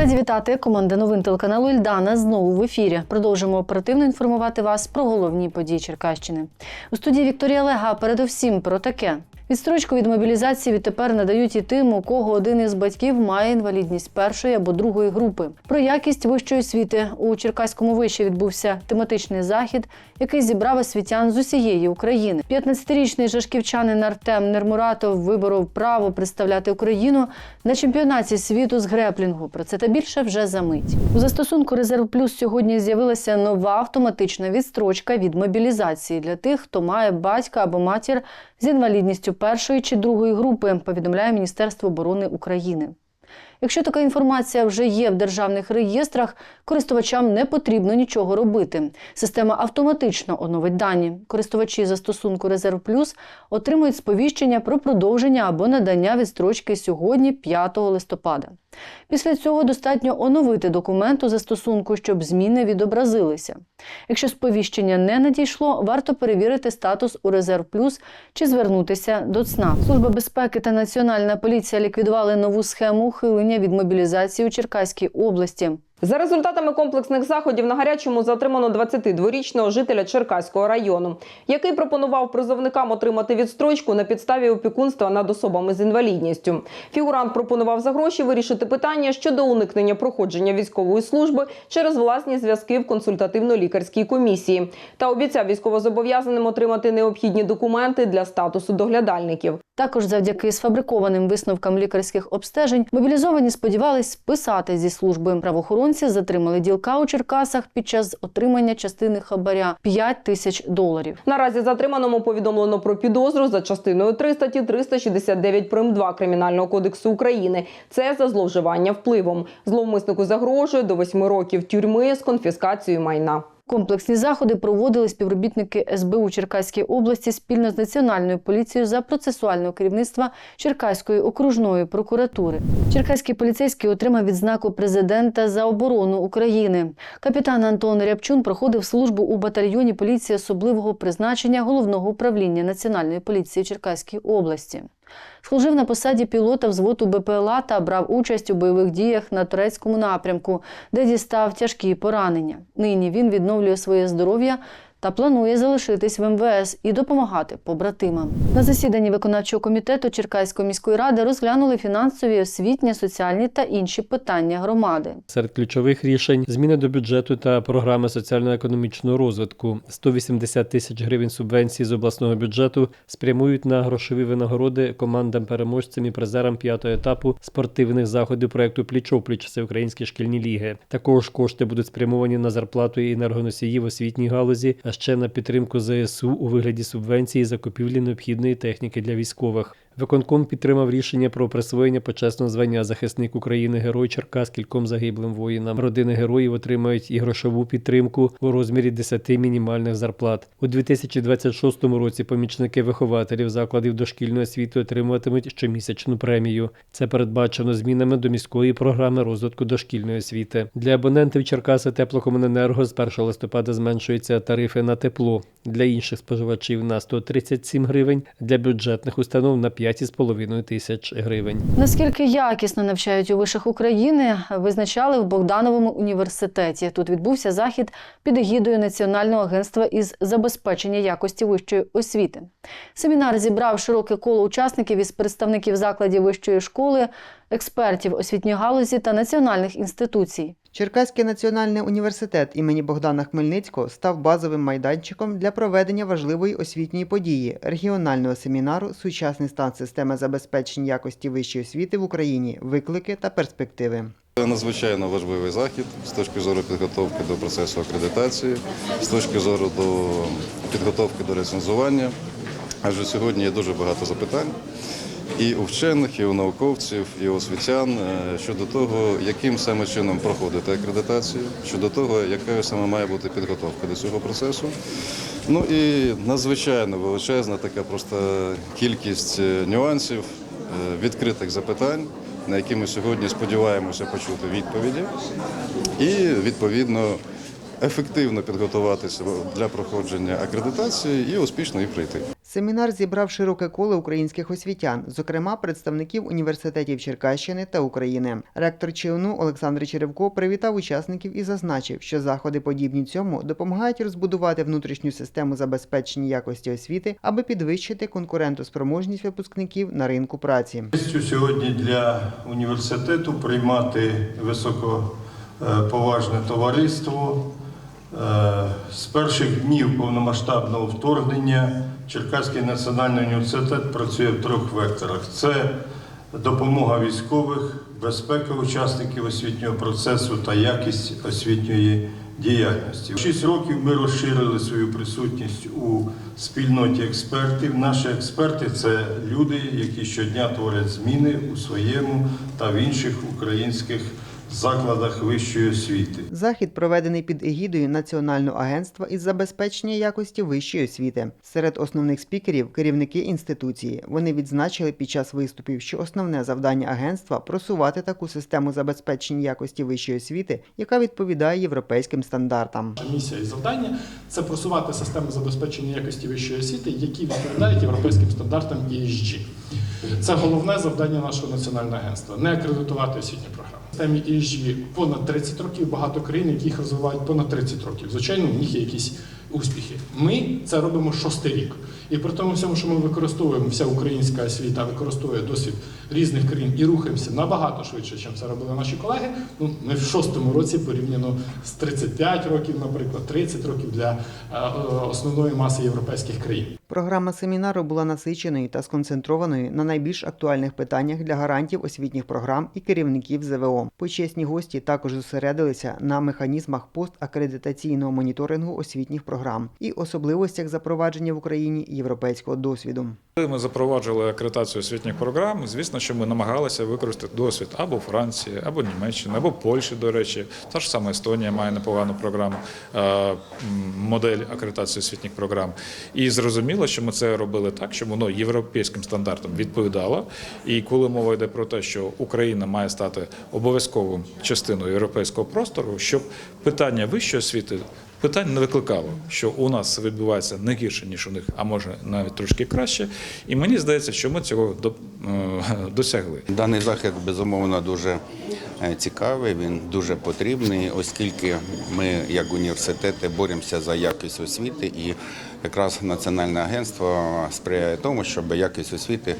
Раді вітати. Команда новин телеканалу Ільдана знову в ефірі. Продовжимо оперативно інформувати вас про головні події Черкащини. У студії Вікторія Лега передовсім про таке. Відстрочку від мобілізації відтепер надають і тим, у кого один із батьків має інвалідність першої або другої групи. Про якість вищої освіти у Черкаському виші відбувся тематичний захід, який зібрав освітян з усієї України. 15-річний жашківчанин Артем Нермуратов виборов право представляти Україну на чемпіонаті світу з греплінгу. Про це та більше вже за мить. У застосунку Резерв Плюс сьогодні з'явилася нова автоматична відстрочка від мобілізації для тих, хто має батька або матір з інвалідністю першої чи другої групи, повідомляє Міністерство оборони України. Якщо така інформація вже є в державних реєстрах, користувачам не потрібно нічого робити. Система автоматично оновить дані. Користувачі застосунку Резерв Плюс отримують сповіщення про продовження або надання відстрочки сьогодні, 5 листопада. Після цього достатньо оновити документ у застосунку, щоб зміни відобразилися. Якщо сповіщення не надійшло, варто перевірити статус у Резерв Плюс чи звернутися до ЦНАП. Служба безпеки та Національна поліція ліквідували нову схему ухилення від мобілізації у Черкаській області. За результатами комплексних заходів на гарячому затримано 22-річного жителя Черкаського району, який пропонував призовникам отримати відстрочку на підставі опікунства над особами з інвалідністю. Фігурант пропонував за гроші вирішити питання щодо уникнення проходження військової служби через власні зв'язки в консультативно-лікарській комісії та обіцяв військовозобов'язаним отримати необхідні документи для статусу доглядальників. Також завдяки сфабрикованим висновкам лікарських обстежень мобілізовані сподівались списати зі служби. Правоохоронці затримали ділка у Черкасах під час отримання частини хабаря 5 тисяч доларів. Наразі затриманому повідомлено про підозру за частиною 3 статті 369 прим. 2 Кримінального кодексу України. Це за зловживання впливом. Зловмиснику загрожує до 8 років тюрми з конфіскацією майна. Комплексні заходи проводили співробітники СБУ Черкаської області спільно з Національною поліцією за процесуального керівництва Черкаської окружної прокуратури. Черкаський поліцейський отримав відзнаку президента за оборону України. Капітан Антон Рябчун проходив службу у батальйоні поліції особливого призначення головного управління Національної поліції Черкаської області. Служив на посаді пілота взводу БПЛА та брав участь у бойових діях на турецькому напрямку, де дістав тяжкі поранення. Нині він відновлює своє здоров'я та планує залишитись в МВС і допомагати побратимам. На засіданні виконавчого комітету Черкаської міської ради розглянули фінансові, освітні, соціальні та інші питання громади. Серед ключових рішень зміни до бюджету та програми соціально-економічного розвитку. 180 тисяч гривень субвенцій з обласного бюджету спрямують на грошові винагороди командам переможцям і призерам п'ятого етапу спортивних заходів проекту Пліч-опліч Всеукраїнські шкільні ліги. Також кошти будуть спрямовані на зарплату і енергоносіїв освітній галузі, а ще на підтримку ЗСУ у вигляді субвенції закупівлі необхідної техніки для військових. Виконком підтримав рішення про присвоєння почесного звання захисник України Герой Черкас кільком загиблим воїнам. Родини героїв отримають і грошову підтримку у розмірі 10 мінімальних зарплат. У 2026 році помічники вихователів закладів дошкільної освіти отримуватимуть щомісячну премію. Це передбачено змінами до міської програми розвитку дошкільної освіти. Для абонентів Черкаси теплокомуненерго з 1 листопада зменшуються тарифи на тепло. Для інших споживачів на 137 гривень, для бюджетних установ на 5,5 тисяч гривень. Наскільки якісно навчають у вишах України, визначали в Богдановому університеті. Тут відбувся захід під егідою Національного агентства із забезпечення якості вищої освіти. Семінар зібрав широке коло учасників із представників закладів вищої школи, експертів освітньої галузі та національних інституцій. Черкаський національний університет імені Богдана Хмельницького став базовим майданчиком для проведення важливої освітньої події регіонального семінару Сучасний стан системи забезпечення якості вищої освіти в Україні, виклики та перспективи. Це надзвичайно важливий захід з точки зору підготовки до процесу акредитації, з точки зору до підготовки до рецензування. Адже сьогодні є дуже багато запитань і у вчених, і у науковців, і у освітян е, щодо того, яким саме чином проходити акредитацію, щодо того, якою саме має бути підготовка до цього процесу. Ну і надзвичайно величезна така просто кількість е, нюансів, е, відкритих запитань, на які ми сьогодні сподіваємося почути відповіді, і відповідно ефективно підготуватися для проходження акредитації і успішно її пройти. Семінар зібрав широке коло українських освітян, зокрема представників університетів Черкащини та України. Ректор ЧУНУ Олександр Черевко привітав учасників і зазначив, що заходи подібні цьому допомагають розбудувати внутрішню систему забезпечення якості освіти, аби підвищити конкурентоспроможність випускників на ринку праці. Сьогодні для університету приймати високоповажне товариство. Е, З перших днів повномасштабного вторгнення Черкаський національний університет працює в трьох векторах: це допомога військових, безпека учасників освітнього процесу та якість освітньої діяльності. Шість років ми розширили свою присутність у спільноті експертів. Наші експерти це люди, які щодня творять зміни у своєму та в інших українських закладах вищої освіти. Захід проведений під егідою Національного агентства із забезпечення якості вищої освіти. Серед основних спікерів керівники інституції. Вони відзначили під час виступів, що основне завдання агентства просувати таку систему забезпечення якості вищої освіти, яка відповідає європейським стандартам. Місія і завдання це просувати системи забезпечення якості вищої освіти, які відповідають європейським стандартам ESG. Це головне завдання нашого національного агентства не акредитувати освітні програми. В системі ESG понад 30 років, багато країн, які їх розвивають понад 30 років. Звичайно, у них є якісь успіхи. Ми це робимо шостий рік. І при тому всьому, що ми використовуємо, вся українська освіта використовує досвід різних країн і рухаємося набагато швидше, ніж це робили наші колеги. Ну, ми в шостому році порівняно з 35 років, наприклад, 30 років для е, основної маси європейських країн. Програма семінару була насиченою та сконцентрованою на найбільш актуальних питаннях для гарантів освітніх програм і керівників ЗВО. Почесні гості також зосередилися на механізмах постакредитаційного моніторингу освітніх програм і особливостях запровадження в Україні європейського досвіду. Коли ми запроваджували акредитацію освітніх програм, звісно, що ми намагалися використати досвід або Франції, або Німеччини, або Польщі, до речі. Та ж сама Естонія має непогану програму, е, модель акредитації освітніх програм. І зрозуміло, що ми це робили так, щоб воно європейським стандартам відповідало. І коли мова йде про те, що Україна має стати обов'язковою частиною європейського простору, щоб питання вищої освіти Питань не викликало, що у нас відбувається не гірше, ніж у них, а може навіть трошки краще. І мені здається, що ми цього е, досягли. Даний захід безумовно дуже е, цікавий, він дуже потрібний, оскільки ми, як університети, боремося за якість освіти, і якраз Національне агентство сприяє тому, щоб якість освіти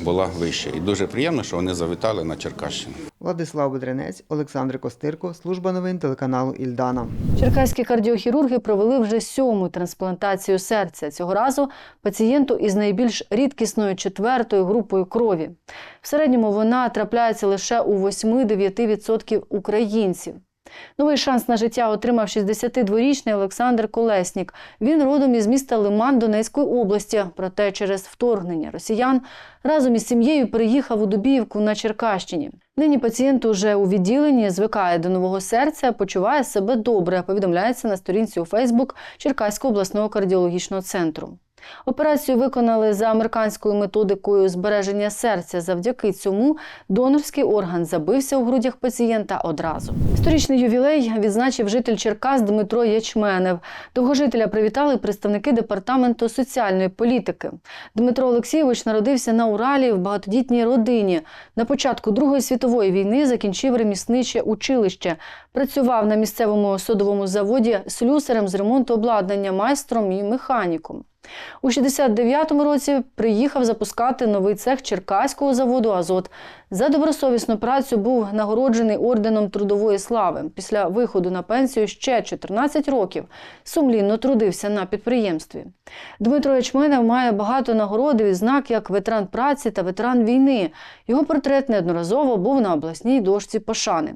була вища. І дуже приємно, що вони завітали на Черкащину. Владислав Бедренець, Олександр Костирко, служба новин телеканалу Ільдана. Черкаські кардіохірурги провели вже сьому трансплантацію серця. Цього разу пацієнту із найбільш рідкісною четвертою групою крові. В середньому вона трапляється лише у 8-9% українців. Новий шанс на життя отримав 62-річний Олександр Колеснік. Він родом із міста Лиман Донецької області. Проте через вторгнення росіян разом із сім'єю переїхав у Дубіївку на Черкащині. Нині пацієнт уже у відділенні звикає до нового серця, почуває себе добре. Повідомляється на сторінці у Фейсбук Черкаського обласного кардіологічного центру. Операцію виконали за американською методикою збереження серця. Завдяки цьому донорський орган забився у грудях пацієнта одразу. Сторічний ювілей відзначив житель Черкас Дмитро Ячменев. Того жителя привітали представники департаменту соціальної політики. Дмитро Олексійович народився на Уралі в багатодітній родині. На початку Другої світової війни закінчив ремісниче училище. Працював на місцевому содовому заводі слюсарем з ремонту обладнання, майстром і механіком. У 69-му році приїхав запускати новий цех Черкаського заводу Азот. За добросовісну працю був нагороджений орденом Трудової слави. Після виходу на пенсію ще 14 років сумлінно трудився на підприємстві. Дмитро Ячменев має багато нагород і відзнак як ветеран праці та ветеран війни. Його портрет неодноразово був на обласній дошці пошани.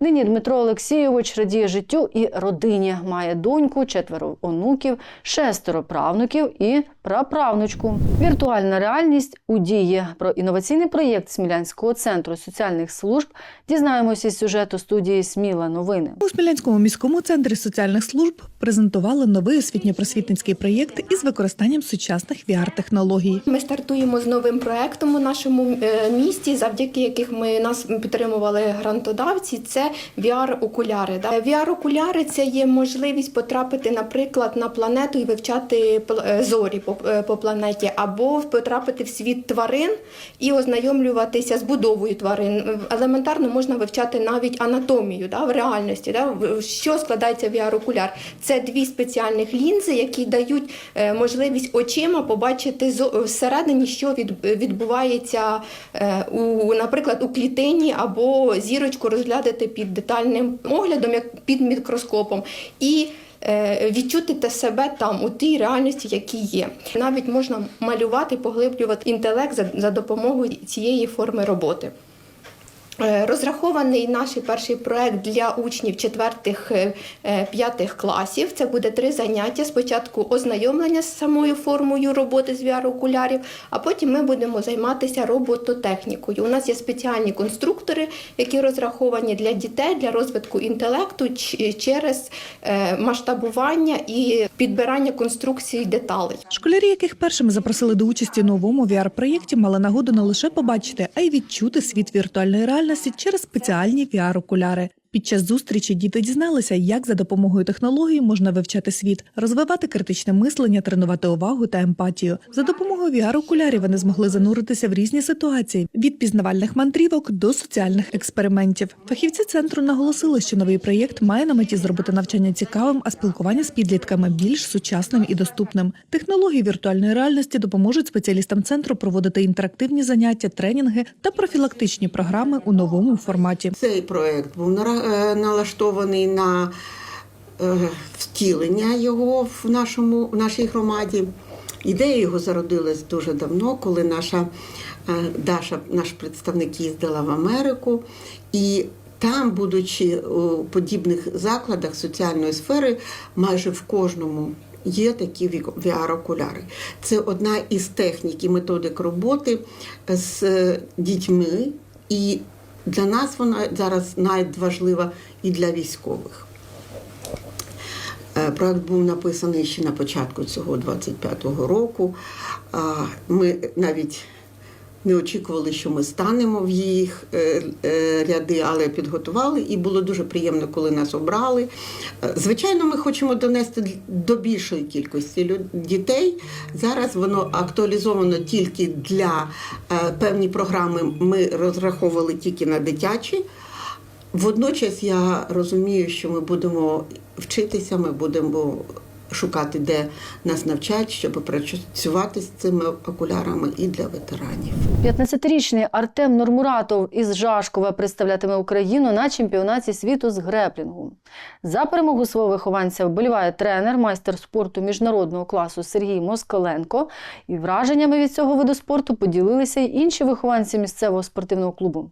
Нині Дмитро Олексійович радіє життю і родині. Має доньку, четверо онуків, шестеро правнуків і праправнучку. Віртуальна реальність у дії про інноваційний проєкт Смілянського центру соціальних служб дізнаємося із сюжету студії Сміла новини. У Смілянському міському центрі соціальних служб презентували новий освітньо-просвітницький проєкт із використанням сучасних VR-технологій. Ми стартуємо з новим проектом у нашому е, місті, завдяки яких ми нас підтримували грантодавці. Це VR-окуляри. Да. VR-окуляри це є можливість потрапити, наприклад, на планету і вивчати е, зорі по, е, по планеті, або потрапити в світ тварин і ознайомлюватися з будовою тварин. Елементарно можна вивчати навіть анатомію да, в реальності. Да, що складається VR-окуляр? Це дві спеціальних лінзи, які дають е, можливість очима побачити зо- всередині, що від, відбувається, е, у, наприклад, у клітині або зірочку розглядати під детальним оглядом, як під мікроскопом. І е, Відчути те себе там у тій реальності, які є. Навіть можна малювати, поглиблювати інтелект за, за допомогою цієї форми роботи. Е, Розрахований наш перший проект для учнів 4-5 класів. Це буде три заняття. Спочатку ознайомлення з самою формою роботи з VR-окулярів, а потім ми будемо займатися робототехнікою. У нас є спеціальні конструктори, які розраховані для дітей для розвитку інтелекту через е, масштабування і підбирання конструкцій деталей. Школярі, яких першими запросили до участі новому VR-проєкті, мали нагоду не лише побачити, а й відчути світ віртуальної реальності через спеціальні VR-окуляри. Під час зустрічі діти дізналися, як за допомогою технології можна вивчати світ, розвивати критичне мислення, тренувати увагу та емпатію. За допомогою VR-окулярів вони змогли зануритися в різні ситуації від пізнавальних мандрівок до соціальних експериментів. Фахівці центру наголосили, що новий проєкт має на меті зробити навчання цікавим, а спілкування з підлітками більш сучасним і доступним. Технології віртуальної реальності допоможуть спеціалістам центру проводити інтерактивні заняття, тренінги та профілактичні програми у новому форматі. Цей проект був е, налаштований на е, втілення його в нашому в нашій громаді. Ідея його зародилась дуже давно, коли наша е, Даша, наш представник, їздила в Америку, і там, будучи у подібних закладах соціальної сфери, майже в кожному є такі VR-окуляри. Це одна із технік і методик роботи з е, дітьми, і для нас вона зараз надважлива і для військових. Е, Проект був написаний ще на початку цього 25-го року. Ми навіть не очікували, що ми станемо в їх е, е, ряди, але підготували, і було дуже приємно, коли нас обрали. Е, Звичайно, ми хочемо донести до більшої кількості дітей. Зараз воно актуалізовано тільки для певні програми. Ми розраховували тільки на дитячі. Водночас я розумію, що ми будемо вчитися, ми будемо шукати, де нас навчать, щоб працювати з цими окулярами і для ветеранів. 15-річний Артем Нормуратов із Жашкова представлятиме Україну на чемпіонаті світу з греплінгу. За перемогу свого вихованця вболіває тренер, майстер спорту міжнародного класу Сергій Москаленко. І враженнями від цього виду спорту поділилися й інші вихованці місцевого спортивного клубу.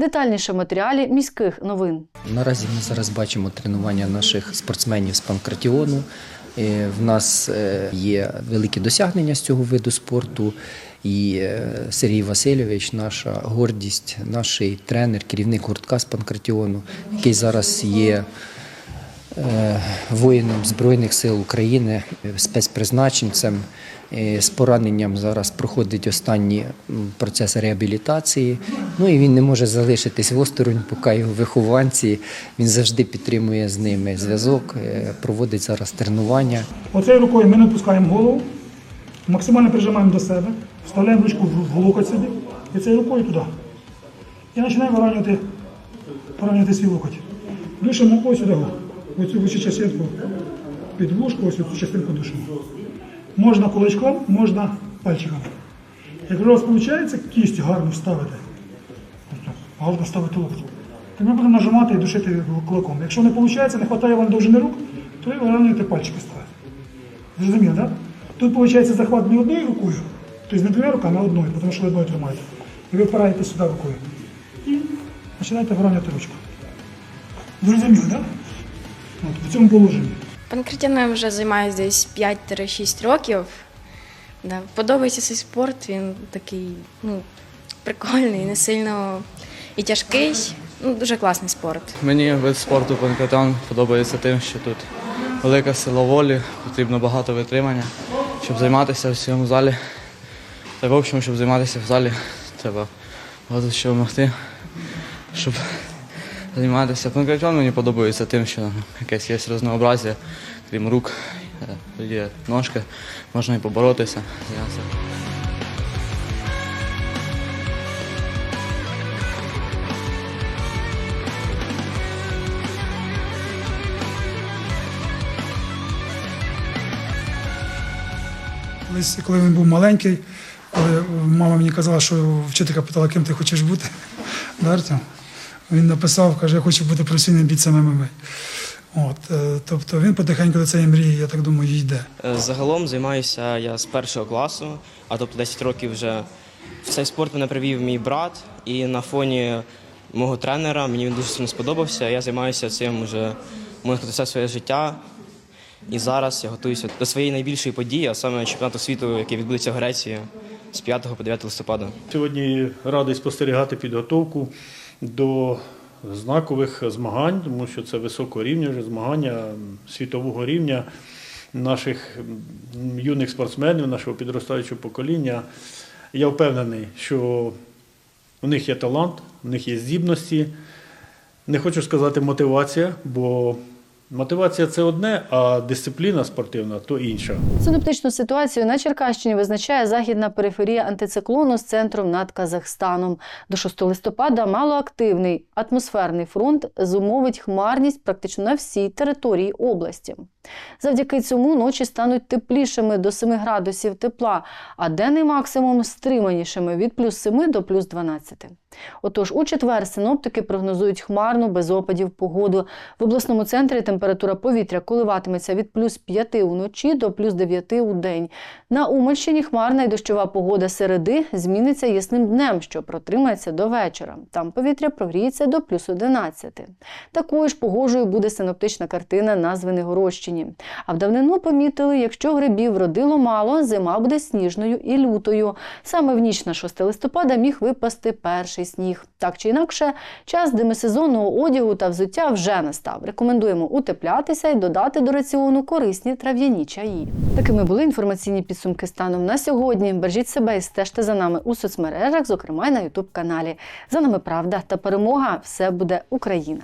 Детальніше в матеріалі міських новин. Наразі ми зараз бачимо тренування наших спортсменів з панкратіону. Е, В нас е, є великі досягнення з цього виду спорту. І е, Сергій Васильович, наша гордість, наш тренер, керівник гуртка з панкратіону, який зараз є е, воїном Збройних сил України, е, спецпризначенцем. Е, З пораненням зараз проходить останні м, процеси реабілітації. Ну і він не може залишитись осторонь, поки його вихованці. Він завжди підтримує з ними зв'язок, проводить зараз тренування. Оцею рукою ми не опускаємо голову, максимально прижимаємо до себе, вставляємо ручку в локоть собі і цією рукою туди. І починаємо виравнювати, виравнювати свій локоть. Душимо ось сюди, ось цю вищу частинку під вушку, ось цю частинку душимо. Можна кулачком, можна пальчиком. Якщо у вас виходить кість гарно вставити, тобто гарно ставити локоть, то ми будемо нажимати і душити кулаком. Якщо не виходить, не вистачає вам довжини рук, то ви виравнюєте пальчики ставити. Зрозуміло, так? Тут виходить захват не одною рукою, тобто не двома руками, а одною, тому що ви одною тримаєте. І ви впираєте сюди рукою. І починаєте виравнювати ручку. Зрозуміло, так? От, в цьому положенні. Панкратіоном вже займаюся десь 5-6 років. Да, подобається цей спорт, він такий ну, прикольний, не сильно і тяжкий. Ну, дуже класний спорт. Мені вид спорту панкратіон подобається тим, що тут велика сила волі, потрібно багато витримання, щоб займатися в цьому залі. Та в общем, щоб займатися в залі, треба багато що вмогти, щоб займатися. Панкратіон мені подобається тим, що якесь є різнообразія, крім рук, е, є ножки, можна і поборотися. Колись, коли він був маленький, коли мама мені казала, що вчителька питала, ким ти хочеш бути, да, Артем? Він написав, каже, я хочу бути професійним бійцем ММА. От, е, тобто він потихеньку до цієї мрії, я так думаю, йде. Е, Загалом займаюся я з першого класу, а тобто 10 років вже в цей спорт мене привів мій брат, і на фоні мого тренера мені він дуже сильно сподобався. Я займаюся цим вже можна сказати, все своє життя. І зараз я готуюся до своєї найбільшої події, а саме чемпіонату світу, який відбудеться в Греції з 5 по 9 листопада. Сьогодні радий спостерігати підготовку до знакових змагань, тому що це високого рівня вже змагання світового рівня наших юних спортсменів, нашого підростаючого покоління. Я впевнений, що у них є талант, у них є здібності. Не хочу сказати мотивація, бо мотивація це одне, а дисципліна спортивна то інша. Синоптичну ситуацію на Черкащині визначає західна периферія антициклону з центром над Казахстаном. До 6 листопада малоактивний атмосферний фронт зумовить хмарність практично на всій території області. Завдяки цьому ночі стануть теплішими до 7 градусів тепла, а денний максимум стриманішими від плюс 7 до плюс 12. Отож, у четвер синоптики прогнозують хмарну без опадів погоду. В обласному центрі температура повітря коливатиметься від плюс 5 уночі до плюс 9 у день. На Умальщині хмарна і дощова погода середи зміниться ясним днем, що протримається до вечора. Там повітря прогріється до плюс 11. Такою ж погожою буде синоптична картина на Звенигородщині. А в давнину помітили, якщо грибів родило мало, зима буде сніжною і лютою. Саме в ніч на 6 листопада міг випасти перший сніг. Так чи інакше, час демисезонного одягу та взуття вже настав. Рекомендуємо утеплятися і додати до раціону корисні трав'яні чаї. Такими були інформаційні підсумки станом на сьогодні. Бережіть себе і стежте за нами у соцмережах, зокрема й на Ютуб каналі. За нами правда та перемога. Все буде Україна.